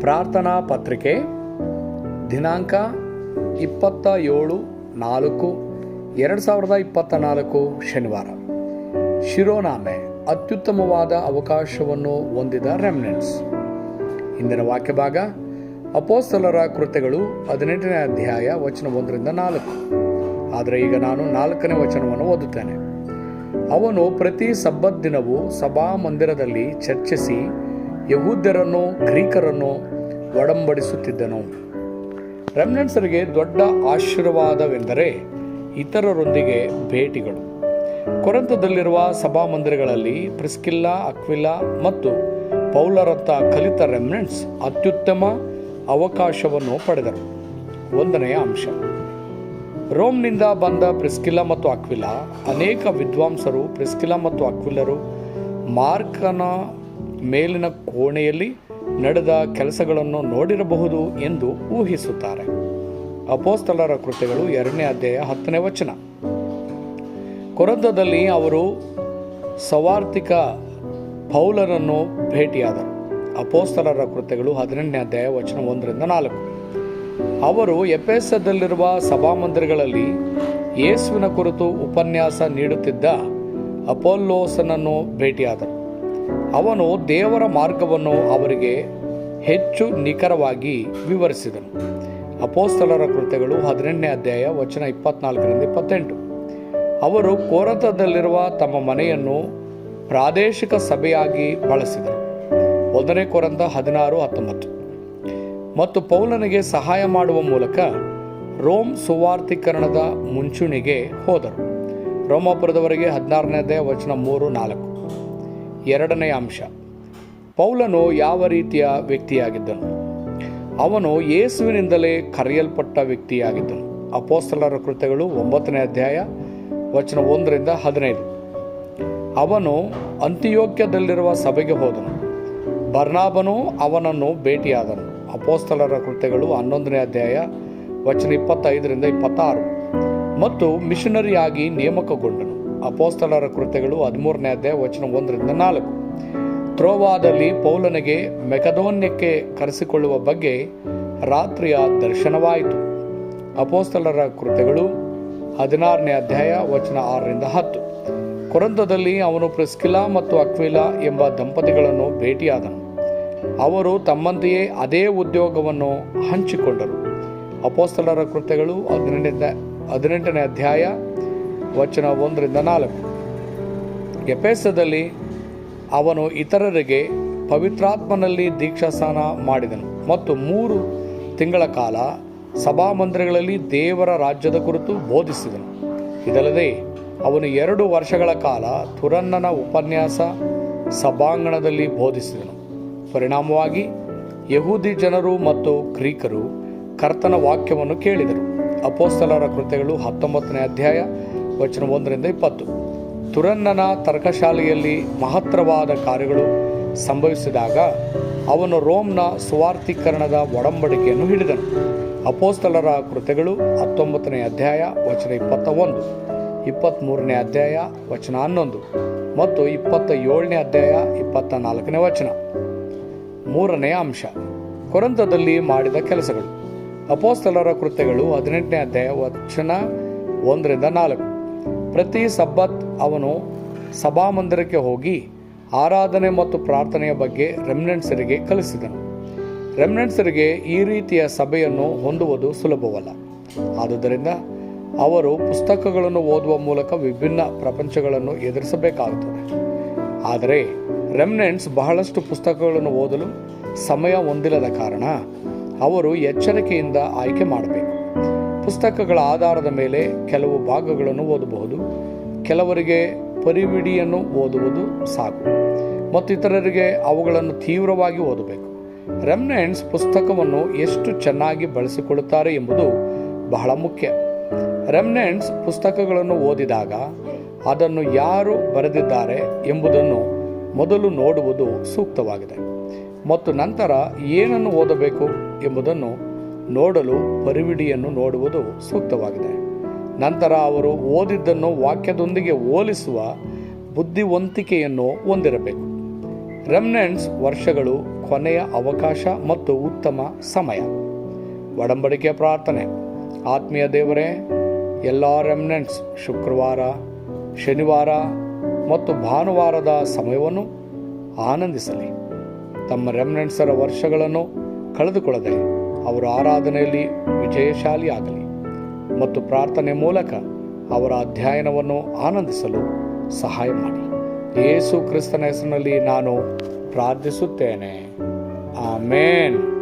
ಪ್ರಾರ್ಥನಾ ಪತ್ರಿಕೆ, ದಿನಾಂಕ ಇಪ್ಪತ್ತ ಏಳು ನಾಲ್ಕು, ಎರಡು ಸಾವಿರದ ಇಪ್ಪತ್ತ ನಾಲ್ಕು ಶನಿವಾರ. ಶಿರೋನಾಮೆ, ಅತ್ಯುತ್ತಮವಾದ ಅವಕಾಶವನ್ನು ಹೊಂದಿದ ರೆಮ್ನೆನ್ಸ್ ಇಂದಿನ ವಾಕ್ಯ ಭಾಗ ಅಪೋಸ್ತಲರ ಕೃತ್ಯಗಳು ಹದಿನೆಂಟನೇ ಅಧ್ಯಾಯ, ವಚನ ಒಂದರಿಂದ ನಾಲ್ಕು. ಆದರೆ ಈಗ ನಾನು ನಾಲ್ಕನೇ ವಚನವನ್ನು ಓದುತ್ತೇನೆ. ಅವನು ಪ್ರತಿ ಸಬ್ಬತ್ ದಿನವೂ ಸಭಾ ಮಂದಿರದಲ್ಲಿ ಚರ್ಚಿಸಿ ಯಹೂದ್ಯರನ್ನು, ಗ್ರೀಕರನ್ನು ಒಡಂಬಡಿಸುತ್ತಿದ್ದನು. ರೆಮ್ನೆಂಟ್ಸರಿಗೆ ದೊಡ್ಡ ಆಶೀರ್ವಾದವೆಂದರೆ ಇತರರೊಂದಿಗೆ ಭೇಟಿಗಳು. ಕೊರಂತದಲ್ಲಿರುವ ಸಭಾಮಂದಿರಗಳಲ್ಲಿ ಪ್ರಿಸ್ಕಿಲ್ಲಾ, ಅಕ್ವಿಲಾ ಮತ್ತು ಪೌಲರತ್ತ ಕಲಿತ ರೆಮ್ನೆಂಟ್ಸ್ ಅತ್ಯುತ್ತಮ ಅವಕಾಶವನ್ನು ಪಡೆದರು. ಒಂದನೆಯ ಅಂಶ. ರೋಮ್ನಿಂದ ಬಂದ ಪ್ರಿಸ್ಕಿಲ್ಲಾ ಮತ್ತು ಅಕ್ವಿಲಾ ಅನೇಕ ವಿದ್ವಾಂಸರು, ಪ್ರಿಸ್ಕಿಲ್ಲಾ ಮತ್ತು ಅಕ್ವಿಲರು ಮಾರ್ಕನ ಮೇಲಿನ ಕೋಣೆಯಲ್ಲಿ ನಡೆದ ಕೆಲಸಗಳನ್ನು ನೋಡಿರಬಹುದು ಎಂದು ಊಹಿಸುತ್ತಾರೆ. ಅಪೋಸ್ತಲರ ಕೃತ್ಯಗಳು ಎರಡನೇ ಅಧ್ಯಾಯ ಹತ್ತನೇ ವಚನ. ಕೊರಂದದಲ್ಲಿ ಅವರು ಸವಾರ್ಥಿಕ ಪೌಲರನ್ನು ಭೇಟಿಯಾದರು. ಅಪೋಸ್ತಲರ ಕೃತ್ಯಗಳು ಹದಿನೆಂಟನೇ ಅಧ್ಯಾಯ ವಚನ ಒಂದರಿಂದ ನಾಲ್ಕು. ಅವರು ಎಪೆಸದಲ್ಲಿರುವ ಸಭಾಮಂದಿರಗಳಲ್ಲಿ ಯೇಸುವಿನ ಕುರಿತು ಉಪನ್ಯಾಸ ನೀಡುತ್ತಿದ್ದ ಅಪೋಲ್ಲೋಸನನ್ನು ಭೇಟಿಯಾದರು. ಅವನು ದೇವರ ಮಾರ್ಗವನ್ನು ಅವರಿಗೆ ಹೆಚ್ಚು ನಿಖರವಾಗಿ ವಿವರಿಸಿದನು. ಅಪೋಸ್ತಲರ ಕೃತ್ಯಗಳು ಹದಿನೆಂಟನೇ ಅಧ್ಯಾಯ, ವಚನ ಇಪ್ಪತ್ನಾಲ್ಕರಿಂದ ಇಪ್ಪತ್ತೆಂಟು. ಅವರು ಕೋರತದಲ್ಲಿರುವ ತಮ್ಮ ಮನೆಯನ್ನು ಪ್ರಾದೇಶಿಕ ಸಭೆಯಾಗಿ ಬಳಸಿದರು. ಒಂದನೇ ಕೋರಂತ ಹದಿನಾರು, ಹತ್ತೊಂಬತ್ತು. ಮತ್ತು ಪೌಲನಿಗೆ ಸಹಾಯ ಮಾಡುವ ಮೂಲಕ ರೋಮ್ ಸುವಾರ್ಥೀಕರಣದ ಮುಂಚೂಣಿಗೆ ಹೋದರು. ರೋಮಾಪುರದವರೆಗೆ ಹದಿನಾರನೇ ಅಧ್ಯಾಯ, ವಚನ ಮೂರು, ನಾಲ್ಕು. ಎರಡನೇ ಅಂಶ. ಪೌಲನು ಯಾವ ರೀತಿಯ ವ್ಯಕ್ತಿಯಾಗಿದ್ದನು? ಅವನು ಯೇಸುವಿನಿಂದಲೇ ಕರೆಯಲ್ಪಟ್ಟ ವ್ಯಕ್ತಿಯಾಗಿದ್ದನು. ಅಪೋಸ್ತಲರ ಕೃತ್ಯಗಳು ಒಂಬತ್ತನೇ ಅಧ್ಯಾಯ, ವಚನ ಒಂದರಿಂದ ಹದಿನೈದು. ಅವನು ಅಂತ್ಯೋಕ್ಯದಲ್ಲಿರುವ ಸಭೆಗೆ ಹೋದನು. ಬರ್ನಾಭನು ಅವನನ್ನು ಭೇಟಿಯಾದನು. ಅಪೋಸ್ತಲರ ಕೃತ್ಯಗಳು ಹನ್ನೊಂದನೇ ಅಧ್ಯಾಯ, ವಚನ ಇಪ್ಪತ್ತೈದರಿಂದ ಇಪ್ಪತ್ತಾರು. ಮತ್ತು ಮಿಷನರಿಯಾಗಿ ನೇಮಕಗೊಂಡನು. ಅಪೋಸ್ತಲರ ಕೃತ್ಯಗಳು ಹದಿಮೂರನೇ ಅಧ್ಯಾಯ ವಚನ ಒಂದರಿಂದ ನಾಲ್ಕು. ತ್ರೋವಾದಲ್ಲಿ ಪೌಲನಿಗೆ ಮೆಕದೋನ್ಯಕ್ಕೆ ಕರೆಸಿಕೊಳ್ಳುವ ಬಗ್ಗೆ ರಾತ್ರಿಯ ದರ್ಶನವಾಯಿತು. ಅಪೋಸ್ತಲರ ಕೃತ್ಯಗಳು ಹದಿನಾರನೇ ಅಧ್ಯಾಯ ವಚನ ಆರರಿಂದ ಹತ್ತು. ಕೊರಂತದಲ್ಲಿ ಅವನು ಪ್ರಿಸ್ಕಿಲಾ ಮತ್ತು ಅಕ್ವಿಲಾ ಎಂಬ ದಂಪತಿಗಳನ್ನು ಭೇಟಿಯಾದನು. ಅವರು ತಮ್ಮಂತೆಯೇ ಅದೇ ಉದ್ಯೋಗವನ್ನು ಹಂಚಿಕೊಂಡರು. ಅಪೋಸ್ತಲರ ಕೃತ್ಯಗಳು ಹದಿನೆಂಟನೇ ಹದಿನೆಂಟನೇ ಅಧ್ಯಾಯ ವಚನ ಒಂದರಿಂದ ನಾಲ್ಕು. ಎಪೇಸದಲ್ಲಿ ಅವನು ಇತರರಿಗೆ ಪವಿತ್ರಾತ್ಮನಲ್ಲಿ ದೀಕ್ಷಾಸ್ನಾನ ಮಾಡಿದನು. ಮತ್ತು ಮೂರು ತಿಂಗಳ ಕಾಲ ಸಭಾಮಂದಿರಗಳಲ್ಲಿ ದೇವರ ರಾಜ್ಯದ ಕುರಿತು ಬೋಧಿಸಿದನು. ಇದಲ್ಲದೆ ಅವನು ಎರಡು ವರ್ಷಗಳ ಕಾಲ ತುರನ್ನನ ಉಪನ್ಯಾಸ ಸಭಾಂಗಣದಲ್ಲಿ ಬೋಧಿಸಿದನು. ಪರಿಣಾಮವಾಗಿ ಯಹೂದಿ ಜನರು ಮತ್ತು ಗ್ರೀಕರು ಕರ್ತನ ವಾಕ್ಯವನ್ನು ಕೇಳಿದರು. ಅಪೋಸ್ತಲರ ಕೃತ್ಯಗಳು ಹತ್ತೊಂಬತ್ತನೇ ಅಧ್ಯಾಯ ವಚನ ಒಂದರಿಂದ ಇಪ್ಪತ್ತು. ತುರನ್ನನ ತರ್ಕಶಾಲೆಯಲ್ಲಿ ಮಹತ್ತರವಾದ ಕಾರ್ಯಗಳು ಸಂಭವಿಸಿದಾಗ ಅವನು ರೋಮ್ನ ಸುವಾರ್ಥೀಕರಣದ ಒಡಂಬಡಿಕೆಯನ್ನು ಹಿಡಿದನು. ಅಪೋಸ್ತಲರ ಕೃತ್ಯಗಳು ಹತ್ತೊಂಬತ್ತನೇ ಅಧ್ಯಾಯ, ವಚನ ಇಪ್ಪತ್ತ ಒಂದು ಇಪ್ಪತ್ತ್ಮೂರನೇ ಅಧ್ಯಾಯ, ವಚನ ಹನ್ನೊಂದು. ಮತ್ತು ಇಪ್ಪತ್ತ ಏಳನೇ ಅಧ್ಯಾಯ ಇಪ್ಪತ್ತ ನಾಲ್ಕನೇ ವಚನ. ಮೂರನೇ ಅಂಶ. ಕೊರಂತದಲ್ಲಿ ಮಾಡಿದ ಕೆಲಸಗಳು. ಅಪೋಸ್ತಲರ ಕೃತ್ಯಗಳು ಹದಿನೆಂಟನೇ ಅಧ್ಯಾಯ, ವಚನ ಒಂದರಿಂದ ನಾಲ್ಕು. ಪ್ರತಿ ಸಬ್ಬತ್ ಅವನು ಸಭಾಮಂದಿರಕ್ಕೆ ಹೋಗಿ ಆರಾಧನೆ ಮತ್ತು ಪ್ರಾರ್ಥನೆಯ ಬಗ್ಗೆ ರೆಮ್ನೆಂಟ್ಸರಿಗೆ ಕಲಿಸಿದನು. ರೆಮ್ನೆಂಟ್ಸರಿಗೆ ಈ ರೀತಿಯ ಸಭೆಯನ್ನು ಹೊಂದುವುದು ಸುಲಭವಲ್ಲ. ಆದುದರಿಂದ ಅವರು ಪುಸ್ತಕಗಳನ್ನು ಓದುವ ಮೂಲಕ ವಿಭಿನ್ನ ಪ್ರಪಂಚಗಳನ್ನು ಎದುರಿಸಬೇಕಾಗುತ್ತದೆ. ಆದರೆ ರೆಮ್ನೆಂಟ್ಸ್ ಬಹಳಷ್ಟು ಪುಸ್ತಕಗಳನ್ನು ಓದಲು ಸಮಯ ಹೊಂದಿಲ್ಲದ ಕಾರಣ ಅವರು ಎಚ್ಚರಿಕೆಯಿಂದ ಆಯ್ಕೆ ಮಾಡಬೇಕು. ಪುಸ್ತಕಗಳ ಆಧಾರದ ಮೇಲೆ ಕೆಲವು ಭಾಗಗಳನ್ನು ಓದಬಹುದು. ಕೆಲವರಿಗೆ ಪರಿವಿಡಿಯನ್ನು ಓದುವುದು ಸಾಕು. ಮತ್ತು ಇತರರಿಗೆ ಅವುಗಳನ್ನು ತೀವ್ರವಾಗಿ ಓದಬೇಕು. ರೆಮ್ನೆಂಟ್ಸ್ ಪುಸ್ತಕವನ್ನು ಎಷ್ಟು ಚೆನ್ನಾಗಿ ಬಳಸಿಕೊಳ್ಳುತ್ತಾರೆ ಎಂಬುದು ಬಹಳ ಮುಖ್ಯ. ರೆಮ್ನೆಂಟ್ಸ್ ಪುಸ್ತಕಗಳನ್ನು ಓದಿದಾಗ ಅದನ್ನು ಯಾರು ಬರೆದಿದ್ದಾರೆ ಎಂಬುದನ್ನು ಮೊದಲು ನೋಡುವುದು ಸೂಕ್ತವಾಗಿದೆ. ಮತ್ತು ನಂತರ ಏನನ್ನು ಓದಬೇಕು ಎಂಬುದನ್ನು ನೋಡಲು ಪರಿವಿಡಿಯನ್ನು ನೋಡುವುದು ಸೂಕ್ತವಾಗಿದೆ. ನಂತರ ಅವರು ಓದಿದ್ದನ್ನು ವಾಕ್ಯದೊಂದಿಗೆ ಹೋಲಿಸುವ ಬುದ್ಧಿವಂತಿಕೆಯನ್ನು ಹೊಂದಿರಬೇಕು. ರೆಮ್ನೆಂಟ್ಸ್ ವರ್ಷಗಳು ಕೊನೆಯ ಅವಕಾಶ ಮತ್ತು ಉತ್ತಮ ಸಮಯ. ಒಡಂಬಡಿಕೆ ಪ್ರಾರ್ಥನೆ. ಆತ್ಮೀಯ ದೇವರೇ, ಎಲ್ಲ ರೆಮ್ನೆಂಟ್ಸ್ ಶುಕ್ರವಾರ, ಶನಿವಾರ ಮತ್ತು ಭಾನುವಾರದ ಸಮಯವನ್ನು ಆನಂದಿಸಲಿ. ತಮ್ಮ ರೆಮ್ನೆಂಟ್ಸರ ವರ್ಷಗಳನ್ನು ಕಳೆದುಕೊಳ್ಳದೆ ಅವರ ಆರಾಧನೆಯಲ್ಲಿ ವಿಜಯಶಾಲಿಯಾಗಲಿ ಮತ್ತು ಪ್ರಾರ್ಥನೆ ಮೂಲಕ ಅವರ ಅಧ್ಯಯನವನ್ನು ಆನಂದಿಸಲು ಸಹಾಯ ಮಾಡಿ. ಯೇಸು ಕ್ರಿಸ್ತನ ಹೆಸರಿನಲ್ಲಿ ನಾನು ಪ್ರಾರ್ಥಿಸುತ್ತೇನೆ. ಆಮೇನ್.